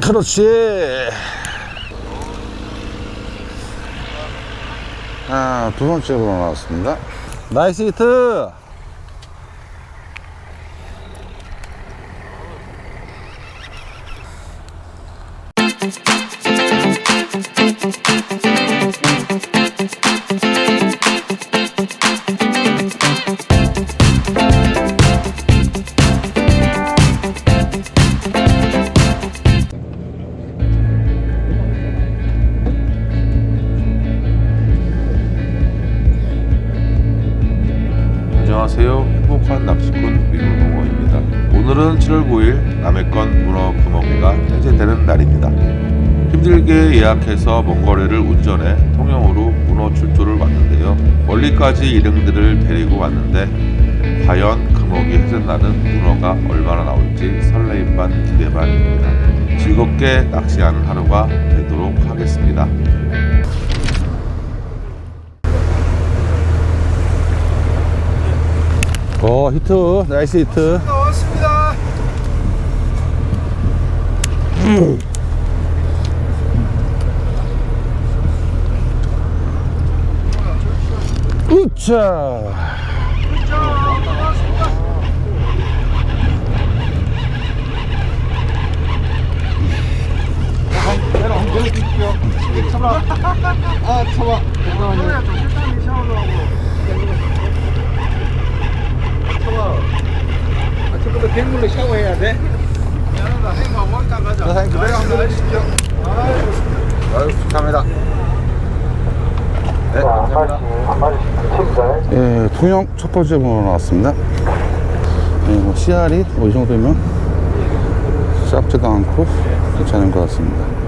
그렇지. 아, 두 번째 으로 나왔습니다. 나이스 히트. 안녕하세요. 행복한 낚시꾼 위로동호입니다. 오늘은 7월 9일 남해권 문어 금어기가 해제되는 날입니다. 힘들게 예약해서 먼 거리를 운전해 통영으로 문어 출조를 왔는데요. 멀리까지 일행들을 데리고 왔는데 과연 금어기 해제 날은 문어가 얼마나 나올지 설레임 반 기대 반입니다. 즐겁게 낚시하는 하루가 되도록 하겠습니다. 어, 히트. 나이스 히트. 나왔습니다. 우차. 아, 참아. 잠깐만요. 참아. 아, 지금부터 갱물로 샤워해야 돼? 미안하다. 행하고 왕따 가자. 네, 행님, 내가 한번 내려주십시오. 아유, 축하합니다. 네, 감사합니다. 예, 통영 첫 번째 번호 나왔습니다. 예, 뭐, 씨알이 뭐, 이 정도면 짭지도 않고 괜찮은 것 같습니다.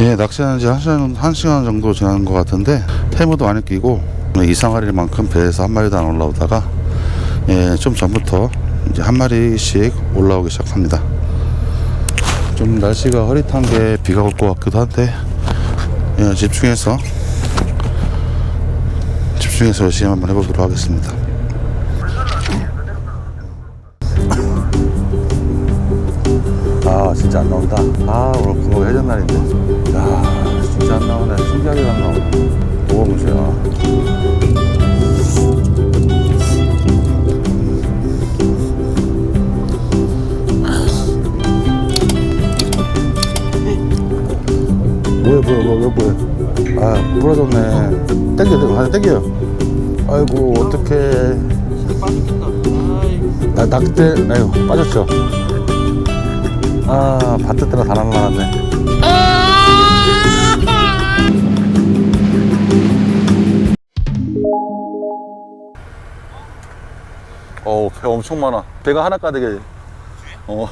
예, 낚시한 지한 시간, 한 시간 정도 지난 것 같은데, 해무도 많이 끼고, 이상할 만큼 배에서 한 마리도 안 올라오다가, 예, 좀 전부터 이제 한 마리씩 올라오기 시작합니다. 좀 날씨가 흐릿한 게 비가 올 것 같기도 한데 예, 집중해서 집중해서 열심히 한번 해보도록 하겠습니다. 진짜 안 나온다. 아 오늘 구멍 해전 날인데. 야 진짜 안 나오네. 신기하게 안 나오네. 뭐가 문제야? 뭐야 뭐야 뭐야 뭐야 아 부러졌네 땡겨 땡겨 하나 땡겨 아이고 어떡해 아 낙대 아유 빠졌죠 아 밭에 때가 다 날라갔네. 어우 배 엄청 많아. 배가 하나 가득해 어.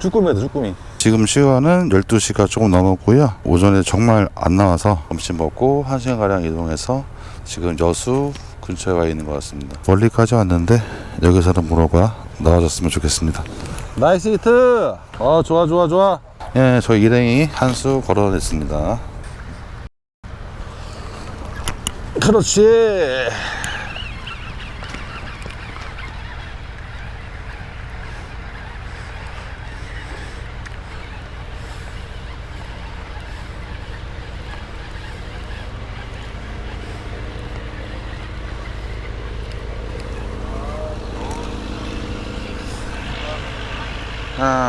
쭈꾸미다 쭈꾸미. 지금 시간은 12시가 조금 넘었고요. 오전에 정말 안 나와서 점심 먹고 1시간가량 이동해서 지금 여수 근처에 와 있는 것 같습니다. 멀리까지 왔는데 여기서는 문어가 나와줬으면 좋겠습니다 나이스 히트. 어 좋아 좋아 좋아. 예 저희 일행이 한 수 걸어냈습니다. 그렇지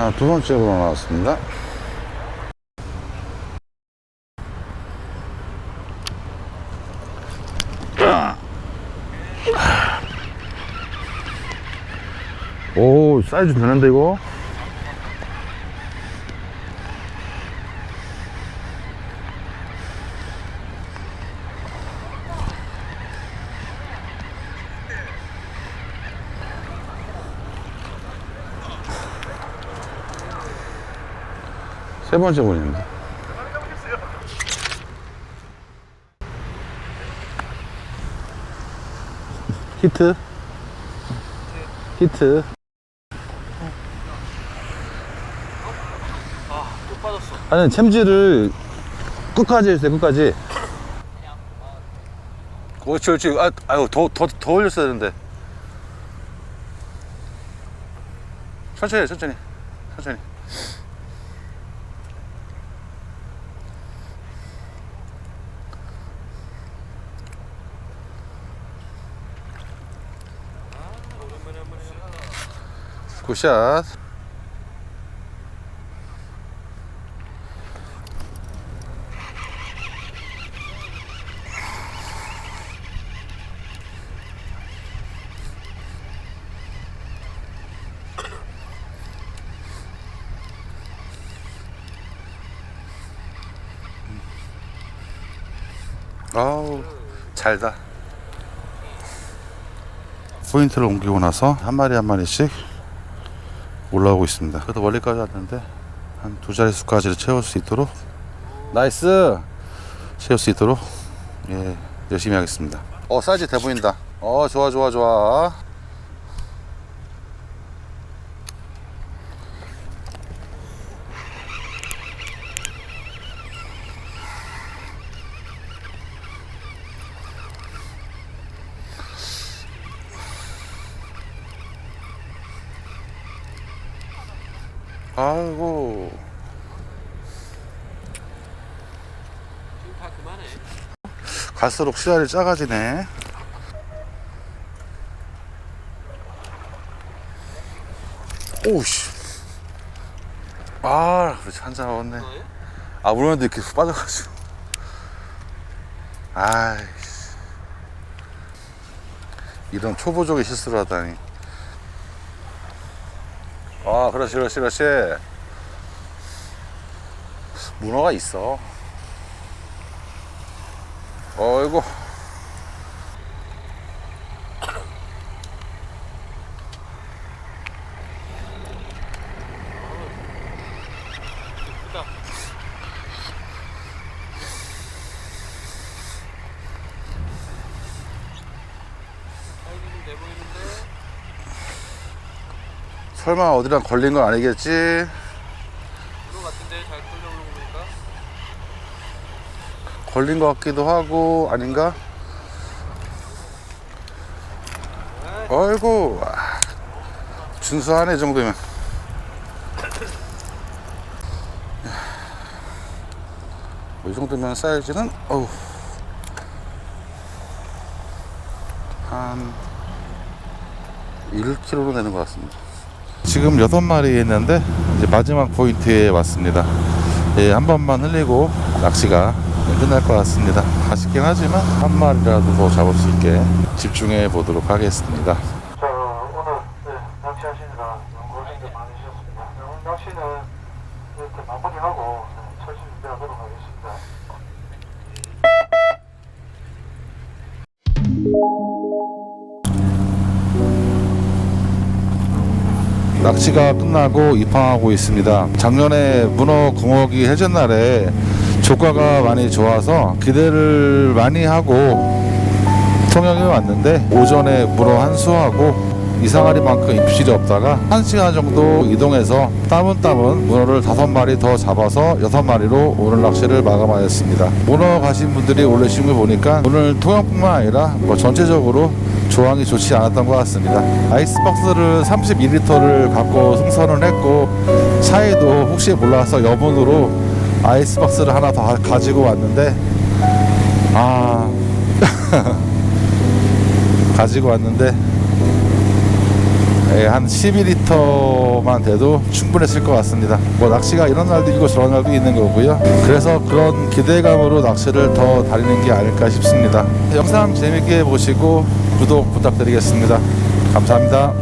아, 두 번째 으로 나왔습니다. 오, 사이즈 되는데, 이거? 세 번째 분입니다. 히트. 히트. 아니, 챔질을 끝까지 해주세요, 끝까지. 그렇지, 그렇지. 아, 아유, 더, 더, 더 올렸어야 되는데. 천천히, 천천히, 천천히. 굿샷. 아우 잘다 포인트를 옮기고 나서 한 마리 한 마리씩 올라오고 있습니다. 그래도 멀리까지 왔는데 한 두 자릿수까지 채울 수 있도록 나이스! 채울 수 있도록 예 열심히 하겠습니다. 어 사이즈 돼 보인다. 어 좋아 좋아 좋아 아이고. 갈수록 시야를 작아지네. 오우씨. 아, 그렇지. 한잔 먹었네. 아, 물었는데 이렇게 훅 빠져가지고. 아이씨. 이런 초보적인 실수를 하다니. 아, 그렇지, 그렇지, 그렇지. 문어가 있어. 어이구. 크다. 사이즈는 돼 보이는데. 설마 어디랑 걸린 건 아니겠지? 그거 같은데 잘 끌려오는 거 보니까. 걸린 것 같기도 하고 아닌가? 어이구 아, 준수하네 이 정도면 이 정도면 사이즈는 어우 한 1kg로 되는 것 같습니다 지금 6마리 있는데 이제 마지막 포인트에 왔습니다 예, 한 번만 흘리고 낚시가 끝날 것 같습니다. 아쉽긴 하지만 한 마리라도 더 잡을 수 있게 집중해 보도록 하겠습니다. 자, 오늘 네, 낚시하시느라 너무 고생들 많으셨습니다. 네, 오늘 낚시는 이렇게 마무리하고 네, 철심 준비하도록 하겠습니다. 낚시가 끝나고 입항하고 있습니다. 작년에 문어 구멍이 해전 날에 조과가 많이 좋아서 기대를 많이 하고 통영에 왔는데 오전에 문어 한 수하고 이상하리만큼 입질이 없다가 한 시간 정도 이동해서 따문따문 문어를 다섯 마리 더 잡아서 여섯 마리로 오늘 낚시를 마감하였습니다. 문어 가신 분들이 올리신 거 보니까 오늘 통영뿐만 아니라 뭐 전체적으로 조항이 좋지 않았던 것 같습니다. 아이스박스를 32리터를 갖고 승선을 했고 차에도 혹시 몰라서 여분으로 아이스박스를 하나 더 가- 가지고 왔는데 아 가지고 왔는데 예, 한 12리터만 돼도 충분했을 것 같습니다. 뭐 낚시가 이런 날도 있고 저런 날도 있는 거고요. 그래서 그런 기대감으로 낚시를 더 다니는 게 아닐까 싶습니다. 영상 재밌게 보시고 구독 부탁드리겠습니다. 감사합니다.